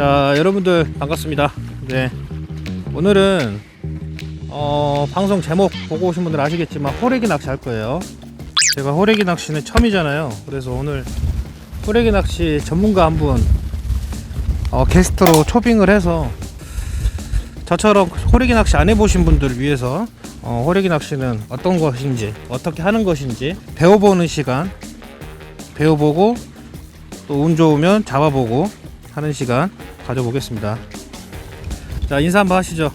자 여러분들 반갑습니다. 네. 오늘은 어, 방송 제목 보고 오신 분들 아시겠지만 호래기 낚시 할 거예요. 제가 호래기 낚시는 처음이잖아요. 그래서 오늘 호래기 낚시 전문가 한분 어, 게스트로 초빙을 해서 저처럼 호래기 낚시 안 해보신 분들을 위해서 어, 호래기 낚시는 어떤 것인지 어떻게 하는 것인지 배워보는 시간 배워보고 또 운 좋으면 잡아보고 하는 시간 가져보겠습니다. 자 인사 한번 하시죠.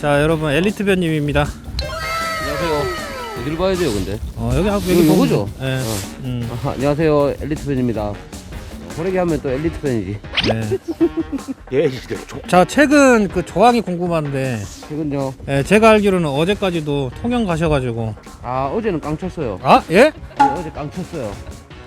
자 여러분 엘리트 변님입니다. 안녕하세요. 어디를 봐야 돼요, 근데? 어, 여기 한- 여기 보면? 돼. 예. 어. 음, 아, 안녕하세요, 엘리트 팬입니다. 호래기 하면 또 엘리트 팬이지. 네. 예, 자 최근 그 조항이 궁금한데 최근요. 예, 제가 알기로는 어제까지도 통영 가셔가지고 아, 어제는 깡 쳤어요. 아 예? 네, 어제 깡 쳤어요.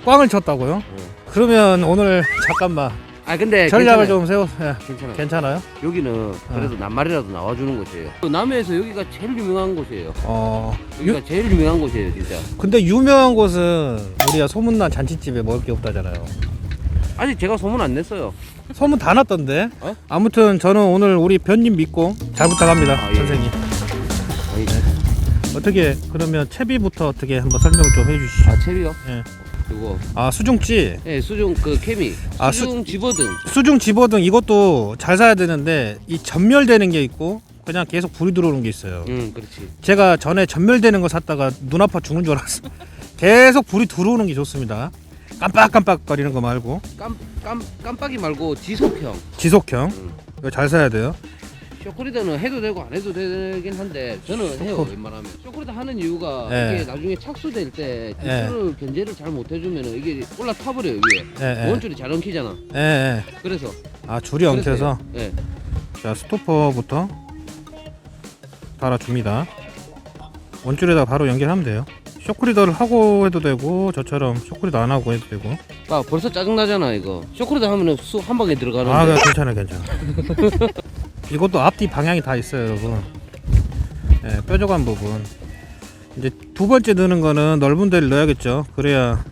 꽝을 쳤다고요? 네. 그러면 오늘 잠깐만 아, 근데 전략을 괜찮아요. 좀 세워. 예, 괜찮아요. 괜찮아요? 여기는 그래도 낱말이라도 나와주는 곳이에요. 그 남해에서 여기가 제일 유명한 곳이에요. 어. 여기가 유, 제일 유명한 곳이에요, 진짜. 근데 유명한 곳은 우리가 소문난 잔치집에 먹을 게 없다잖아요. 아직 제가 소문 안 냈어요. 소문 다 났던데. 어? 아무튼 저는 오늘 우리 변님 믿고 잘 부탁합니다, 아, 예. 선생님. 아니, 어떻게 그러면 채비부터 어떻게 한번 설명 좀 해주시죠. 아, 채비요? 예. 이거. 아 수중찌, 예, 수중 그 케미. 아, 수- 수중 집어등. 수중 집어등 이것도 잘 사야 되는데 이 전멸되는 게 있고 그냥 계속 불이 들어오는 게 있어요. 응, 그렇지. 제가 전에 전멸되는 거 샀다가 눈 아파 죽는 줄 알았어. 계속 불이 들어오는 게 좋습니다. 깜빡깜빡 거리는 거 말고 깜, 깜, 깜빡이 말고 지속형. 지속형 응. 이거 잘 사야 돼요. 쇼크리더는 해도 되고 안 해도 되긴 한데 저는 해요 웬만하면 쇼크리더 하는 이유가 예. 이게 나중에 착수될 때 예. 기술을 견제를 잘 못 해주면 이게 올라타버려요 위에 예, 예. 원줄이 잘 엉키잖아 예, 예. 그래서 아 줄이 엉켜서. 예. 자 스토퍼부터 달아줍니다. 원줄에다 바로 연결하면 돼요. 쇼크리더를 하고 해도 되고 저처럼 쇼크리더 안 하고 해도 되고. 아 벌써 짜증나잖아 이거 쇼크리더 하면은 수한 방에 들어가는데 아 그래, 괜찮아 괜찮아. 이것도 앞뒤 방향이 다 있어요 여러분. 예, 뾰족한 부분. 이제 두 번째 넣는 거는 넓은 데를 넣어야겠죠. 그래야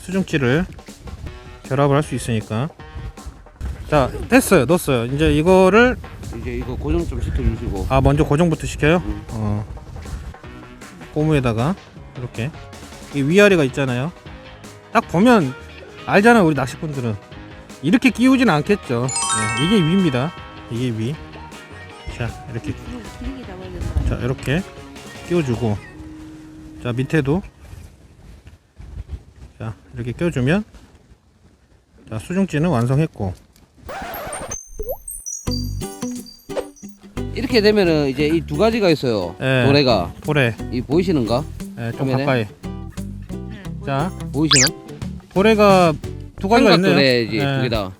수중치를 결합을 할 수 있으니까. 자 됐어요 넣었어요. 이제 이거를 이제 이거 고정 좀 시켜주시고 아 먼저 고정부터 시켜요? 음. 어 고무에다가 이렇게 이 위아래가 있잖아요 딱 보면 알잖아 우리 낚시꾼들은 이렇게 끼우진 않겠죠 네, 이게 위입니다 이게 위 자 이렇게. 자 이렇게 끼워주고. 자 밑에도. 자 이렇게 껴주면. 자 수중찌는 완성했고. 이렇게 되면은 이제 이 두 가지가 있어요. 예. 도래가. 볼에. 이 보이시는가? 예, 좀 화면에? 가까이. 자. 보이시나? 볼에가 두 가지가 있네요 삼각도래 이제 예. 두 개다.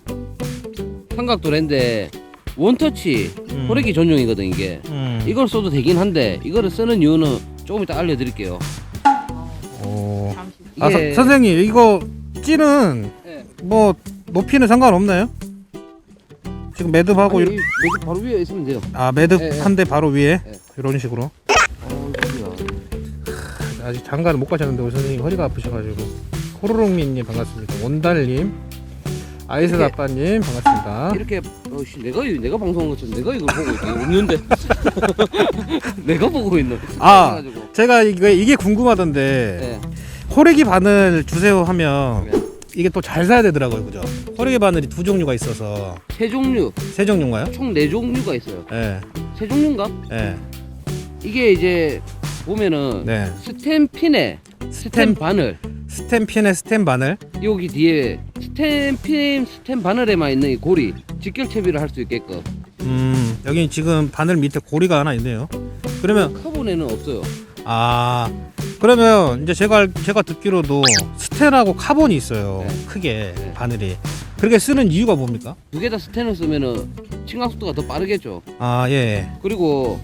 삼각 도래인데 원터치 음. 호래기 전용이거든 이게 음. 이걸 써도 되긴 한데 이거를 쓰는 이유는 조금 이따 알려드릴게요. 오. 이게 아 서, 선생님 이거 찌는 네. 뭐 높이는 상관없나요? 지금 매듭하고 이렇게 이 매듭 바로 위에 있으면 돼요. 아 매듭 예, 예. 한 대 바로 위에 예. 이런 식으로 어. 아직 장가를 못 가셨는데 우리 선생님 허리가 아프셔가지고 코로롱미님 반갑습니다 원달님 아이스 이렇게- 아빠님 반갑습니다 이렇게 어, 씨, 내가 이- 내가 방송한 것처럼 내가 이걸 보고 있지 없는데 내가 보고 있는. 아 그래가지고. 제가 이게 이게 궁금하던데 네. 호래기 바늘 주세요 하면 네. 이게 또 잘 사야 되더라고요 그죠 호래기 바늘이 두 종류가 있어서 세 종류, 세 종류인가요? 총 네 종류가 있어요. 예, 세 종류인가? 예, 이게 이제 보면은 네. 스탬핀에 스탬 바늘 스탬핀에 스탬 바늘. 여기 뒤에 스탬핀 스탬 바늘에만 있는 이 고리 직결 채비를 할 수 있게끔. 음, 여기 지금 바늘 밑에 고리가 하나 있네요. 그러면 카본에는 없어요. 아, 그러면 이제 제가 알- 제가 듣기로도 스텐하고 카본이 있어요. 네. 크게 네. 바늘이. 그렇게 쓰는 이유가 뭡니까? 두 개 다 스텐을 쓰면은 침각 속도가 더 빠르겠죠. 아, 예. 그리고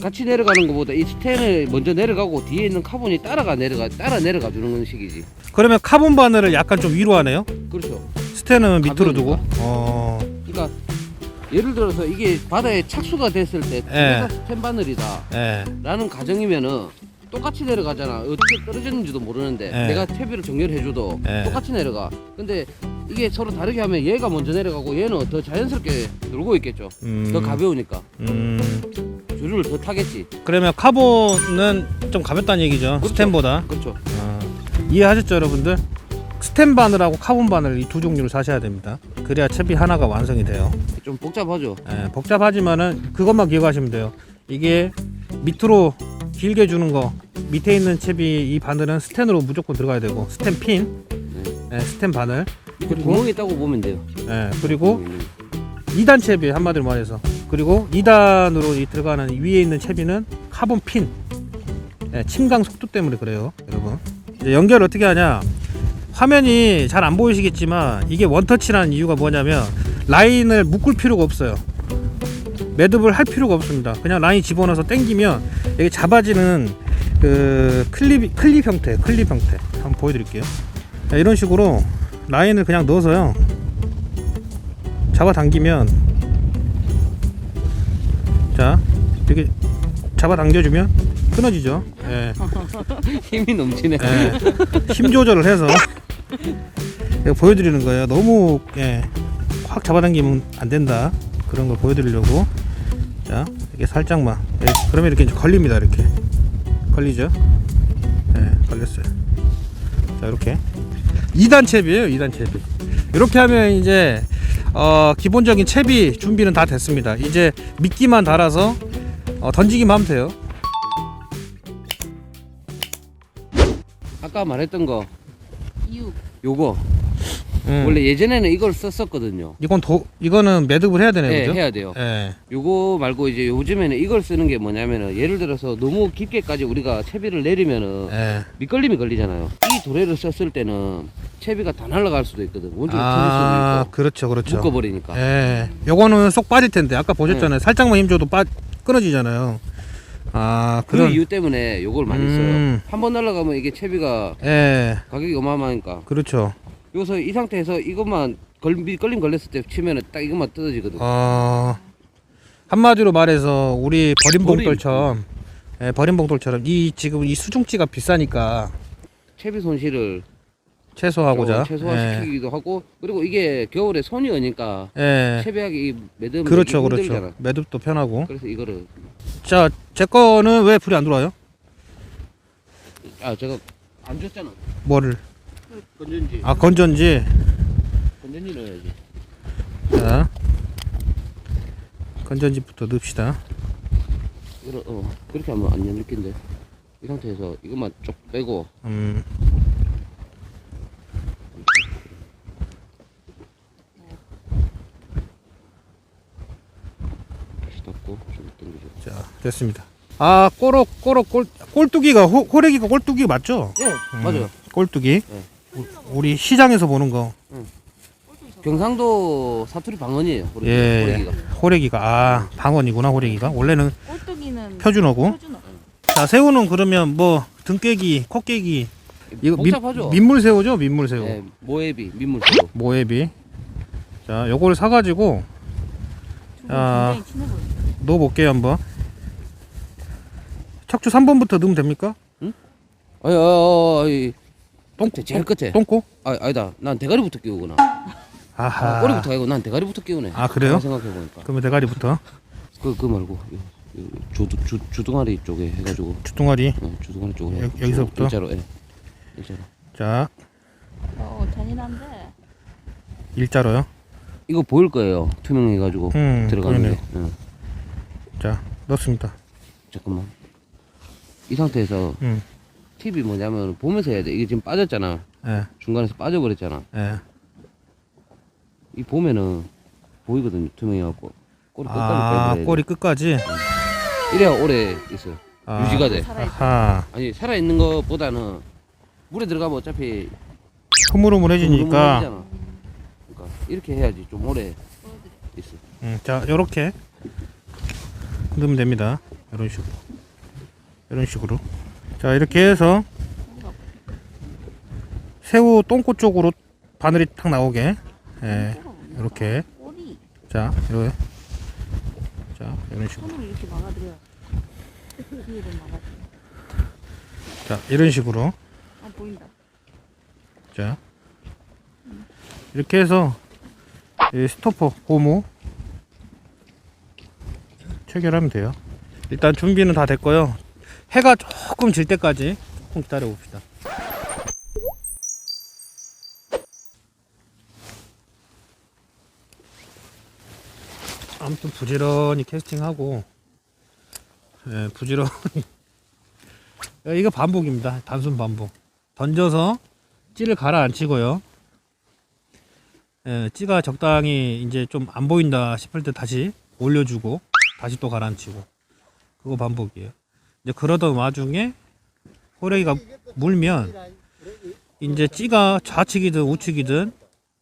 같이 내려가는 것보다 이 스텐을 먼저 내려가고 뒤에 있는 카본이 따라가 내려가 따라 내려가 주는 식이지. 그러면 카본 바늘을 약간 좀 위로 하네요. 그렇죠. 스텐은 밑으로 두고. 어, 그러니까 예를 들어서 이게 바다에 착수가 됐을 때 예. 내가 스텐 바늘이다라는 예. 가정이면은 똑같이 내려가잖아. 어떻게 떨어졌는지도 모르는데 예. 내가 채비를 정렬해줘도 예. 똑같이 내려가. 근데 이게 서로 다르게 하면 얘가 먼저 내려가고 얘는 더 자연스럽게 놀고 있겠죠. 음, 더 가벼우니까 음, 줄을 더 타겠지. 그러면 카본은 좀 가볍다는 얘기죠. 그렇죠. 스텐보다. 그렇죠. 아, 이해하셨죠, 여러분들? 스텐 바늘하고 카본 바늘 이 두 종류를 사셔야 됩니다. 그래야 채비 하나가 완성이 돼요. 좀 복잡하죠. 예, 복잡하지만은 그것만 기억하시면 돼요. 이게 밑으로 길게 주는 거 밑에 있는 채비 이 바늘은 스텐으로 무조건 들어가야 되고 스텐 핀, 예, 스텐 바늘 그리고 구멍이 있다고 보면 돼요. 예, 그리고 구멍이 있는 거. 2단 채비 한마디로 말해서. 그리고 2단으로 이 들어가는 위에 있는 채비는 카본 핀. 예, 침강 속도 때문에 그래요 여러분. 이제 연결 어떻게 하냐? 화면이 잘 안 보이시겠지만 이게 원터치라는 이유가 뭐냐면 라인을 묶을 필요가 없어요. 매듭을 할 필요가 없습니다. 그냥 라인 집어넣어서 당기면 이게 잡아지는 그 클립 클립 형태 클립 형태. 한번 보여드릴게요. 자, 이런 식으로 라인을 그냥 넣어서요 잡아당기면 자 이렇게 잡아당겨주면 끊어지죠. 예, 힘이 넘치네. 예. 힘 조절을 해서 이거 보여드리는 거예요. 너무 예, 확 잡아당기면 안 된다. 그런 걸 보여드리려고 자 이렇게 살짝만 예, 그러면 이렇게 이제 걸립니다. 이렇게 걸리죠. 예, 걸렸어요. 자 이렇게 2단 채비예요. 2단 채비. 이렇게 하면 이제 어, 기본적인 채비 준비는 다 됐습니다. 이제 미끼만 달아서 어, 던지기만 하면 돼요. 아까 말했던 거 이유 요거 음. 원래 예전에는 이걸 썼었거든요. 이건 도 이거는 매듭을 해야 되네요, 네, 그죠? 해야 돼요. 예. 요거 말고 이제 요즘에는 이걸 쓰는 게 뭐냐면은 예를 들어서 너무 깊게까지 우리가 채비를 내리면은 예. 밑걸림이 걸리잖아요. 이 도래를 썼을 때는 채비가 다 날아갈 수도 있거든. 원줄이 아, 수도 그렇죠, 그렇죠. 묶어버리니까. 예. 요거는 쏙 빠질 텐데 아까 보셨잖아요. 살짝만 힘 줘도 빠 끊어지잖아요. 아, 그 그런 이유 때문에 요걸 많이 써요. 음. 한번 날아가면 이게 채비가 예. 가격이 어마어마하니까. 그렇죠. 여기서 이 상태에서 이것만 걸, 밑걸림 걸렸을 때 치면은 딱 이것만 뜯어지거든. 어. 한마디로 말해서 우리 버린 봉돌처럼 예, 버린 봉돌처럼 이 지금 이 수중지가 비싸니까 채비 손실을 최소화하고자. 좀 최소화시키기도 하고 그리고 이게 겨울에 손이 오니까 예. 예. 채비하기 이 매듭 그렇죠, 그렇죠. 매듭도 편하고. 그래서 이거를 자, 제 거는 왜 불이 안 들어와요? 아 제가 안 줬잖아. 뭐를? 건전지. 아, 건전지. 건전지 넣어야지. 자. 건전지부터 넣읍시다. 이거 어 그렇게 하면 안 열릴 텐데. 이 상태에서 이것만 쭉 빼고 음. 다시 닫고 좀 당기죠. 자, 됐습니다. 아, 꼬록 꼬록 꼴 꼴뚜기가 호, 호래기가 꼴뚜기 맞죠? 예, 맞아요. 꼴뚜기. 네. 우- 우리 시장에서 보는 거. 경상도 사투리 방언이에요. 호래기, 예. 호래기가. 호래기가 아, 방언이구나, 호래기가. 원래는 꼴뚜기는 표준어고. 표준어. 자, 새우는 그러면 뭐 등깨기, 코깨기. 이거 복잡하죠. 민, 물 새우죠 민물 새우. 예, 모에비 민물 새우. 모에비. 자, 요걸 사 가지고 보여. 넣어 볼게요, 한번. 척추 3번부터 넣으면 됩니까? 아이, 아, 아이, 똥 끝에, 제일 끝에. 똥꼬? 아, 아니다. 난 대가리부터 끼우구나. 아하. 아, 꼬리부터 아니고 난 대가리부터 끼우네. 아, 그래요? 생각해 보니까. 그러면 대가리부터 그, 그 말고 주, 주, 주둥아리 쪽에 해가지고 주둥아리. 어, 주둥아리 쪽으로 여- 해가지고 여기서부터? 일자로 예 일자로 자, 어 잔인한데. 일자로요. 이거 보일 거예요 투명해가지고 음, 들어가는. 게 응. 자, 넣습니다. 잠깐만 이 상태에서 음, 팁이 뭐냐면 보면서 해야 돼 이게 지금 빠졌잖아 예, 중간에서 빠져버렸잖아 예. 이 보면은 보이거든요 투명해갖고 꼬리 끝까지 아, 빼버려야 돼 꼬리 끝까지. 이래야 오래 있어요 아, 유지가 돼. 아하, 아니 살아 있는 것보다는 물에 들어가면 어차피 흐물흐물해지니까. 흐물흐물해지잖아. 그러니까 이렇게 해야지 좀 오래 있어 음, 자, 요렇게 넣으면 됩니다. 이런 식으로. 이런 식으로. 자, 이렇게 해서 새우 똥꼬 쪽으로 바늘이 탁 나오게. 예, 이렇게. 자, 이렇게. 자, 이런 식으로. 손으로 이렇게 막아드려. 뒤를 막아. 자, 이런 식으로. 아 보인다. 자. 이렇게 해서 이 스토퍼 고무 체결하면 돼요. 일단 준비는 다 됐고요. 해가 조금 질 때까지 조금 기다려 봅시다. 아무튼 부지런히 캐스팅하고 예, 부지런히 야, 이거 반복입니다. 단순 반복. 던져서 찌를 가라앉히고요. 예, 찌가 적당히 이제 좀 안 보인다 싶을 때 다시 올려주고 다시 또 가라앉히고 그거 반복이에요. 이제 그러던 와중에 호래기가 물면 이제 찌가 좌측이든 우측이든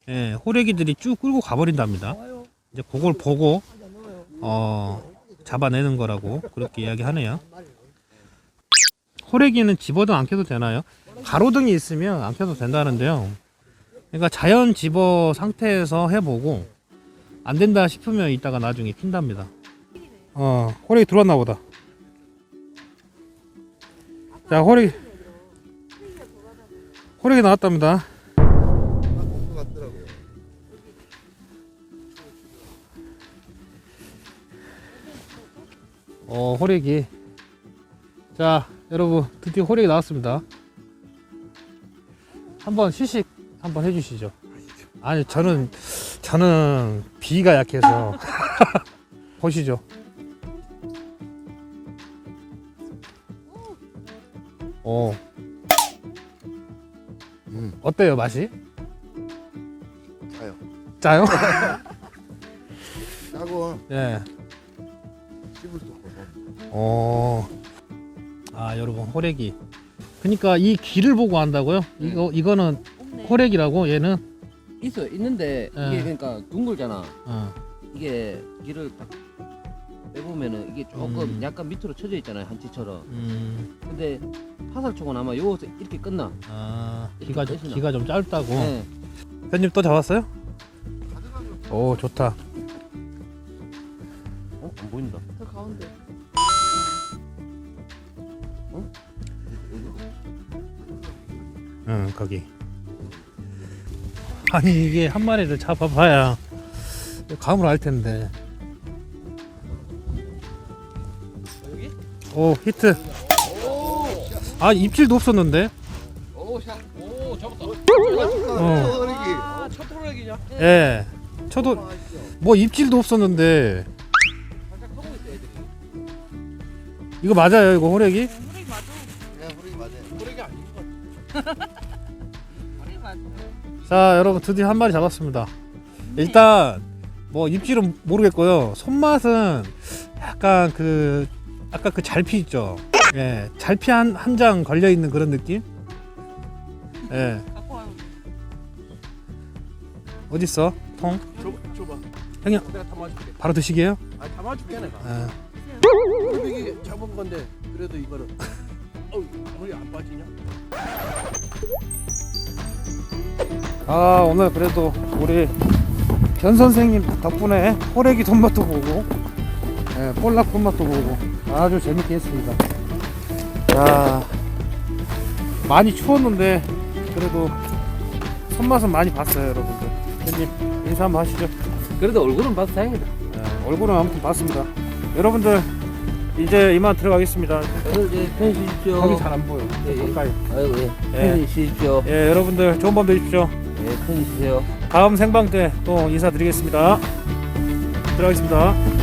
예, 호래기들이 쭉 끌고 가버린답니다. 이제 그걸 보고 어, 잡아내는 거라고 그렇게 이야기하네요. 호래기는 집어도 안 켜도 되나요? 가로등이 있으면 안 켜도 된다는데요. 그러니까 자연 집어 상태에서 해보고 안 된다 싶으면 이따가 나중에 킨답니다. 어, 호래기 들어왔나 보다. 자, 호래기 호래기 나왔답니다. 어, 호래기. 자, 여러분 드디어 호래기 나왔습니다. 한번 시식 한번 해주시죠. 아니 저는 저는 비가 약해서 보시죠. 오. 음. 어때요 맛이? 짜요. 짜요? 짜고 예. 어. 아 여러분 호래기. 그러니까 이 귀를 보고 한다고요? 이거 이거는 없네. 호래기라고 얘는. 있어 있는데 예. 이게 그러니까 둥글잖아. 어. 이게 길을 딱 빼보면은 이게 조금 음. 약간 밑으로 쳐져 있잖아요 한치처럼. 음. 근데 파살촉은 아마 요것서 이렇게 끝나. 아 이렇게 귀가 좀 빼시나? 귀가 좀 짧다고. 네. 편집 또 잡았어요? 오 좋다. 어? 안 보인다. 저 가운데. 응 거기. 아니 이게 한 마리를 잡아봐야 감을 알 텐데. 여기? 오 히트. 아 입질도 없었는데. 오 샷. 오 잡았다. 어. 아, 첫? 예. 저도 뭐 입질도 없었는데 살짝 서고 있어 애들이. 이거 맞아요 이거 호래기? 우리 맞아. 네, 허리기 맞아요. 호락이 아닌 것 맞아. 자 여러분 드디어 한 마리 잡았습니다. 일단 뭐 입질은 모르겠고요. 손맛은 약간 그 아까 그 잘피 있죠. 예, 잘피 한 한 장 걸려 있는 그런 느낌. 예, 있어? 통? 줘봐, 줘봐. 형님. 내가 담아줄게. 바로 드시게요? 아, 담아줄게 내가. 예. 고백이 잡은 건데 그래도 이거는 어우 아무리 안 빠지냐? 아 오늘 그래도 우리 변 선생님 덕분에 호래기 손맛도 보고 예, 볼락 손맛도 보고 아주 재밌게 했습니다. 야 많이 추웠는데 그래도 손맛은 많이 봤어요 여러분들. 편집 인사 한번 하시죠. 그래도 얼굴은 봐서 다행이다. 예, 얼굴은 아무튼 봤습니다. 여러분들 이제 이만 들어가겠습니다. 오늘 이제 편 쉬십시오. 거기 잘 안 보여. 예, 예. 가까이. 아이고 예. 예. 편 쉬십시오. 예, 여러분들 좋은 밤 되십시오. 쉬세요. 다음 생방 때 또 인사드리겠습니다. 들어가겠습니다.